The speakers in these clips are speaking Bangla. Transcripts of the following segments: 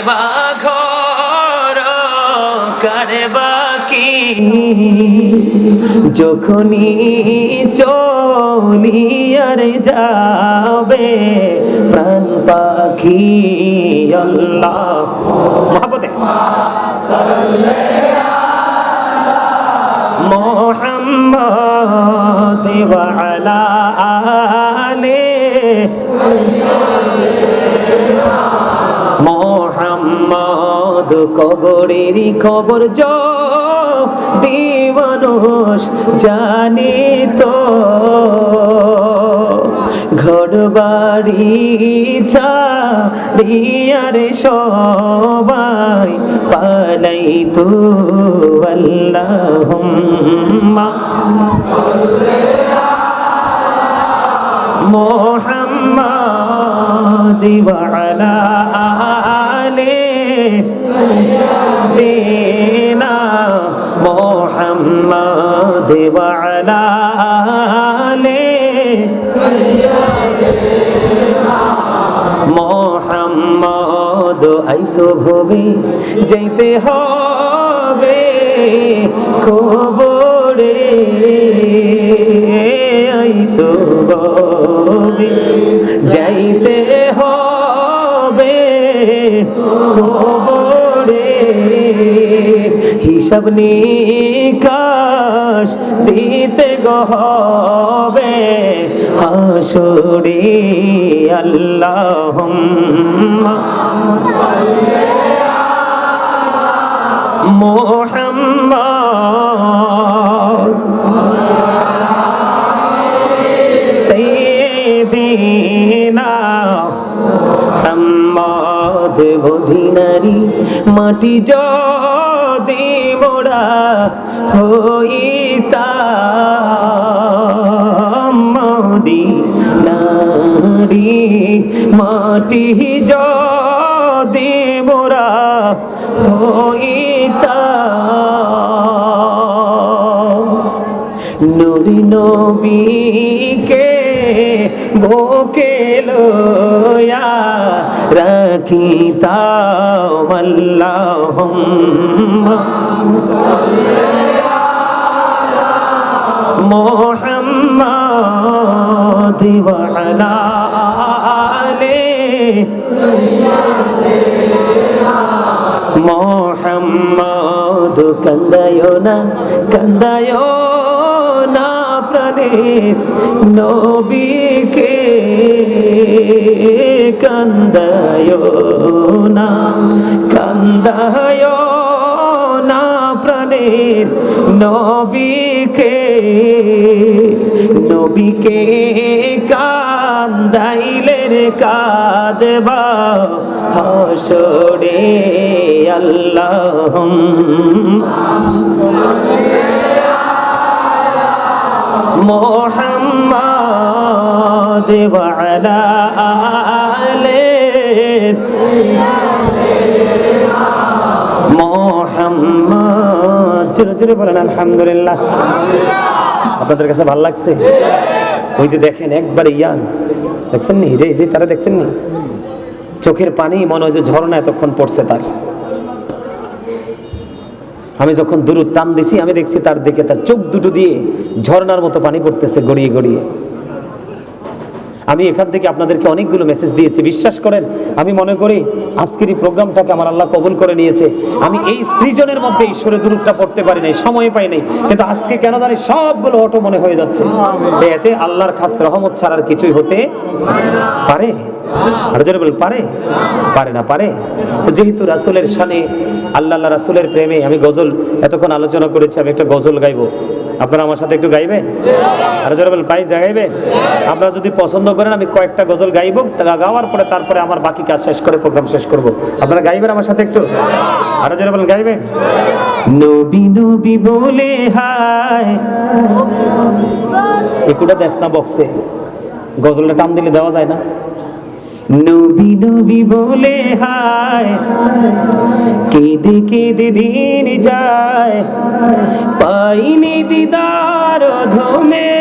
করবা ঘর করবা কি যখনই চলিয়ার যাবে প্রাণ পাখি মহাপতে মোহাম্মদ ওয়ালা আলে মোহাম্মদ কবরেরই খবর জ। দিবানুষ জানি তো। ঘর বাড়ি ছাড়িয়ারে সবাই পালাই তো আল্লাহুম্মা। মোহাম্মদ আলে মোহাম্মদ ওয়ালা আলে মোহাম্মদ। আইসো ভবে যাইতে হবে খবরে আইসো ভবে যাইতে হিসাব নিকাশ দিতে গহবে হাসুরি আল্লাহুম্মা। মোহাম্মদ মদিনারি মাটি যদি মোড়া হইতাম। মদিনারি মাটি যদি মোড়া হইতাম। নুরি নবীকে বুকে লয়া রাখি তাও মোহাম্মদ ওয়ালা আলে। মোহাম্মদ কান্দায় না কান্দায় প্রাণের নবীকে কান্দায় না কান্দায় না প্রাণের নবীকে নবীকে কান্দাইলে রে কাঁদবা হসরে আল্লাহ মোহাম্মদ ওয়ালা আলে মোহাম্মদ। জোরে জোরে বলেন, আলহামদুলিল্লাহ। আপনাদের কাছে ভালো লাগছে? ওই যে দেখেন, একবারে ইয়াং। দেখছেন নি যে, তারা দেখছেন নি চোখের পানি মনে হয় যে ঝর্ণা এতক্ষণ পড়ছে তার। আমি যখন দূরত টান দিছি আমি দেখছি তার দিকে তার চোখ দুটো দিয়ে ঝর্নার মতো পানি পড়তেছে গড়িয়ে গড়িয়ে। আমি এখান থেকে আপনাদেরকে অনেকগুলো মেসেজ দিয়েছি বিশ্বাস করেন? আমি মনে করি আজকের এই প্রোগ্রামটাকে আমার আল্লাহ কবুল করে নিয়েছে। আমি এই সৃজনের মধ্যে ঈশ্বরের দূরটা পড়তে পারি নাই সময় পাই নাই। কিন্তু আজকে কেন জানি সবগুলো অটো মনে হয়ে যাচ্ছে। এতে আল্লাহর খাস রহমত ছাড়া আর কিছুই হতে পারে। আর পারে? পারে না পারে? তো যেহেতু রাসুলের শানে আল্লাহ রাসুলের প্রেমে আমি গজল এতক্ষণ আলোচনা করেছি আমি একটা গজল গাইবো। আপনারা আমার সাথে একটু গাইবেন? আর পাই গাইবেন আপনারা যদি পছন্দ করেন আমি কয়েকটা গজল গাইবো গাওয়ার পরে তারপরে আমার বাকি কাজ শেষ করে প্রোগ্রাম শেষ করব। আপনারা গাইবেন আমার সাথে একটু? আরও বল গাইবেন? নবী নবী বলে হায়। একুটা দেশ না বক্সে গজলটা টান দিলে দেওয়া যায় না। নবী নবী বলে হায়। কেঁদে কেঁদে দিন যায়। পাইনি দিদার ধমে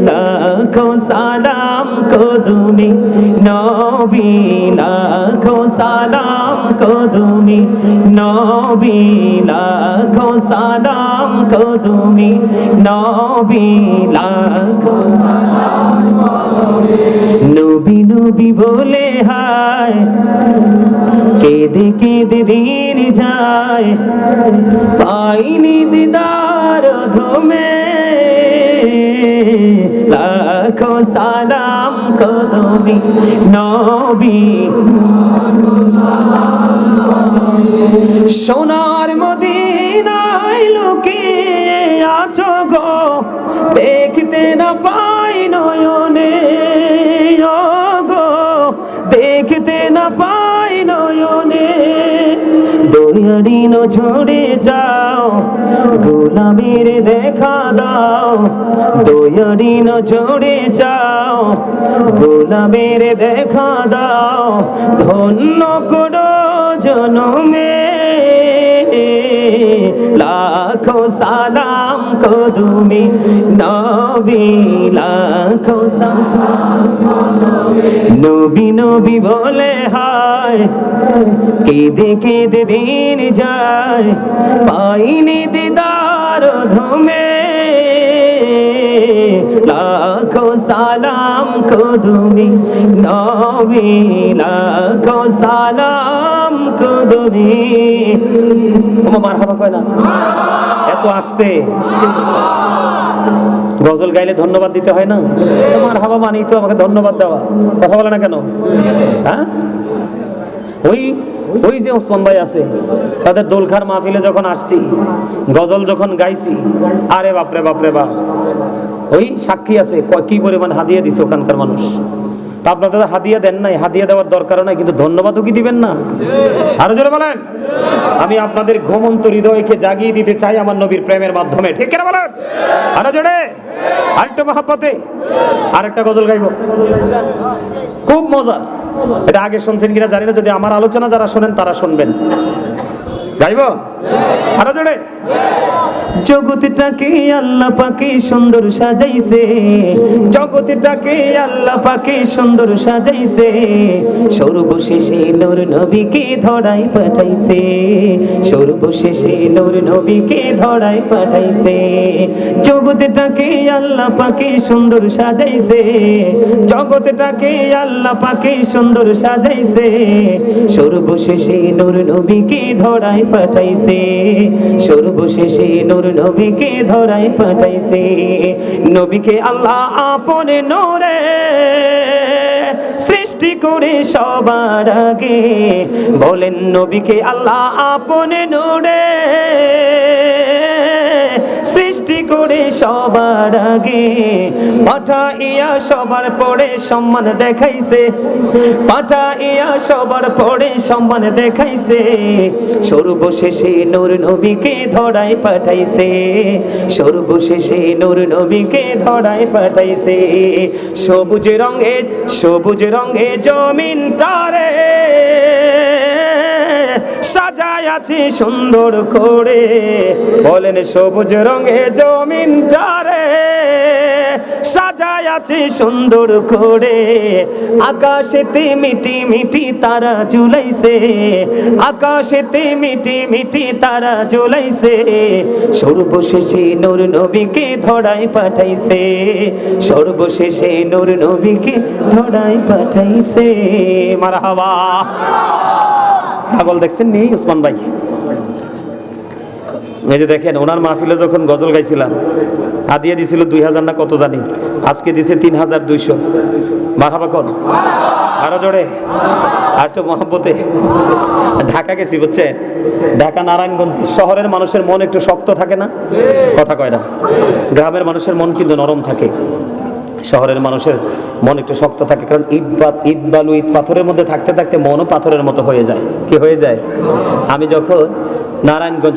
লাখো সালাম কদমি। নবী, লাখো সালাম কদমি। নবী, লাখো সালাম কদমি। নবী, লাখো নবী নবী বলে হায়। কেঁদে কেঁদে দিন যায়। পাইনি দিদার ধমে। লাখো সালাম কদমি নবী। সোনার মদিনায় লোকে আছো গো। দেখতে না পাই নয়নে দয়ারিন ঝরে যাও, গোলামের দেখা দাও দয়ারিন ঝরে যাও, গোলামের দেখা দাও, ধন্য করো জনমে। লাখো সালাম কদমি নবী। নবী নবী বলে হায়। কেঁদে কেঁদে দিন যায় পাইনি দিদার ধমে। লাখো সালাম কদমি, নবী সালাম কদমি। ওমা মারহাবা কয় না? এত আস্তে। গজল গাইলে ধন্যবাদ দিতে হয় না? তোমার হাবা মানেই তো আমাকে ধন্যবাদ দেওয়া। কথা বলে না কেন? হ্যাঁ? ওই ওই যে ওসমান ভাই আছে, তাদের দোলখার মাহফিলে যখন আসছি, গজল যখন গাইছি, আরে বাপরে বাপরে, বাপ। ওই সাক্ষী আছে ক- পরিমাণ হাদিয়া দিছে ওখানকার মানুষ? তা আপনাদের হাদিয়া দেন নাই, হাদিয়া দেওয়ার দরকার নাই, কিন্তু ধন্যবাদও কি দিবেন না? আরও জোরে বলেন। আমি আপনাদের ঘুমন্ত হৃদয়কে জাগিয়ে দিতে চাই আমার নবীর প্রেমের মাধ্যমে। ঠিক কিনা বলেন? আরও জোরে। আরেকটা মহাব্বতে। আরেকটা গজল গাইব। খুব মজার। এটা আগে শুনছেন কিনা জানি না, যদি আমার আলোচনা যারা শোনেন তারা শুনবেন। গাইব? আরও জোরে। জগৎটাকে আল্লাহ পাকে সুন্দর সাজাইছে। জগৎটাকে আল্লাহ পাকে সুন্দর সাজাইছে। সর্বশেষে নূর নবীকে ধরাই পাঠাইছে। সর্বশেষে নূর নবীকে ধরাই পাঠাইছে। জগৎটাকে আল্লাহ পাকে সুন্দর সাজাইছে। জগৎটাকে আল্লাহ পাকে সুন্দর সাজাইছে। সর্বশেষে নূর নবীকে ধরাই পাঠাইছে। সর্বশেষে নূর নবীকে ধরাই পাঠাইছে। নবীকে আল্লাহ আপন নূরে সৃষ্টি করে সবার আগে বলেন, নবীকে আল্লাহ আপন নূরে করে সবার আগে। পাঠাইয়া সবার পরে সম্মান দেখাইছে। পাঠা ইয়া সবার পরে সম্মান দেখাইছে। সর্বশেষে নূর নবীকে ধরাই পাঠাইছে। সর্বশেষে নূর নবীকে ধরাই পাঠাইছে। সবুজ রঙে সবুজ রঙে জমিন তারে। সাজায় আছে সুন্দর করে। বলেন সবুজ রঙে জমিনটারে সাজায় আছে সুন্দর করে। আকাশেতে মিটি মিটি তারা ঝুলাইছে। আকাশেতে মিটি মিটি তারা ঝুলাইছে। সর্বশেষে নূর নবীকে ধরাই পাঠাইছে। সর্বশেষে নূর নবীকে ধরাই পাঠাইছে। মারহাবা। পাগল দেখছেন নি উসমান ভাই? এই যে দেখেন, ওনার মাহফিলে যখন গজল গাইছিলাম আদিয়া দিছিল দুই হাজার না কত জানি, আজকে দিছে তিন হাজার দুইশো। মাথাবা কর আরও জোরে? আর তো মহাব্বতে। ঢাকা গেছি, বুঝছেন? ঢাকা, নারায়ণগঞ্জ, শহরের মানুষের মন একটু শক্ত থাকে না? কথা কয় না। গ্রামের মানুষের মন কিন্তু নরম থাকে। শহরের মানুষের মন একটু শক্ত থাকে, কারণ ইট ইট বালু, ইট পাথরের মধ্যে থাকতে থাকতে মনও পাথরের মতো হয়ে যায়। কি হয়ে যায়? আমি যখন নারায়ণগঞ্জ